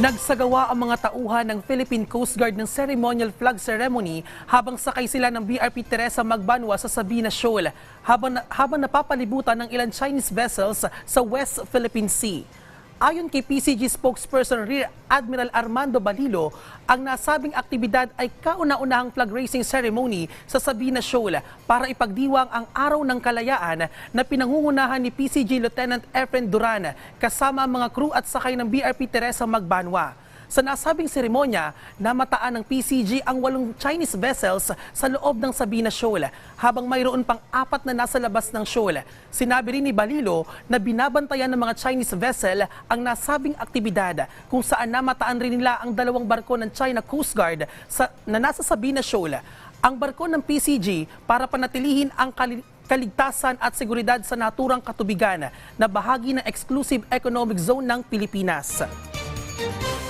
Nagsagawa ang mga tauhan ng Philippine Coast Guard ng ceremonial flag ceremony habang sakay sila ng BRP Teresa Magbanwa sa Sabina Shoal habang, habang napapalibutan ng ilang Chinese vessels sa West Philippine Sea. Ayon kay PCG spokesperson Rear Admiral Armando Balilo, ang nasabing aktibidad ay kauna-unahang flag raising ceremony sa Sabina Shoal para ipagdiwang ang Araw ng Kalayaan na pinangungunahan ni PCG Lieutenant Efren Duran kasama ang mga crew at sakay ng BRP Teresa Magbanwa. Sa nasabing seremonya, namataan ng PCG ang walong Chinese vessels sa loob ng Sabina Shoal, habang mayroon pang apat na nasa labas ng shoal. Sinabi rin ni Balilo na binabantayan ng mga Chinese vessel ang nasabing aktibidad, kung saan namataan rin nila ang dalawang barko ng China Coast Guard sa, na nasa Sabina Shoal. Ang barko ng PCG para panatilihin ang kali- kaligtasan at seguridad sa naturang katubigan na bahagi ng exclusive economic zone ng Pilipinas.